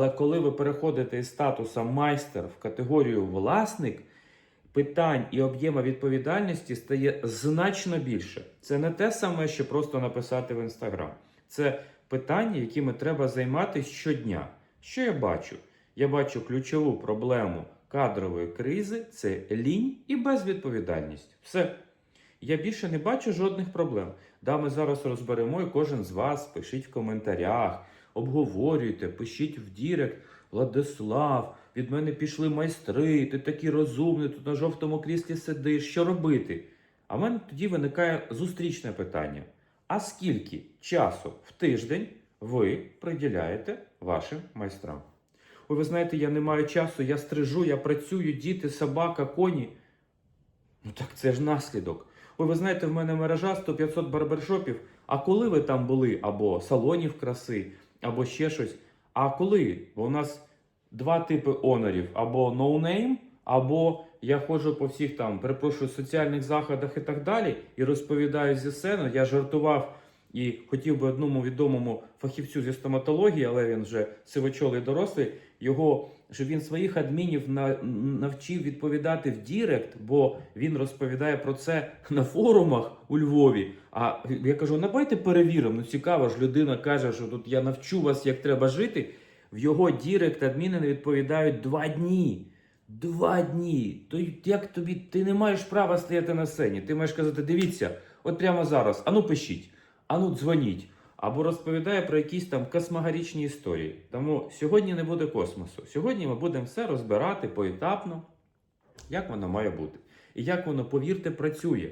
Але коли ви переходите із статуса майстер в категорію власник, питань і об'єма відповідальності стає значно більше. Це не те саме, що просто написати в інстаграм. Це питання, якими треба займатися щодня. Що я бачу? Я бачу ключову проблему кадрової кризи це лінь і безвідповідальність. Все. Я більше не бачу жодних проблем. Да, ми зараз розберемо, і кожен з вас пишіть в коментарях, обговорюйте, пишіть в Дірект. Владислав, від мене пішли майстри, ти такий розумний, тут на жовтому кріслі сидиш, що робити? А в мене тоді виникає зустрічне питання: а скільки часу в тиждень ви приділяєте вашим майстрам? Ой, ви знаєте, я не маю часу, я стрижу, я працюю, діти, собака, коні. Ну так це ж наслідок. Ой, ви знаєте, в мене мережа 100-500 барбершопів. А коли ви там були? Або салонів краси, або ще щось. А коли? Бо у нас два типи онорів: або ноунейм, або я ходжу по всіх там, перепрошую, соціальних заходах і так далі, і розповідаю зі сцену. Я жартував і хотів би одному відомому фахівцю зі стоматології, але він вже сивочолий дорослий. Його що він своїх адмінів навчив відповідати в Дірект, бо він розповідає про це на форумах у Львові. А я кажу: давайте перевіримо. Ну цікаво ж, людина каже, що тут я навчу вас, як треба жити. В його Дірект адміни не відповідають два дні. Два дні. То як тобі ти не маєш права стояти на сцені? Ти маєш казати: дивіться, от прямо зараз, ану пишіть, ану дзвоніть. Або розповідає про якісь там космогарічні історії. Тому сьогодні не буде космосу. Сьогодні ми будемо все розбирати поетапно, як воно має бути. І як воно, повірте, працює.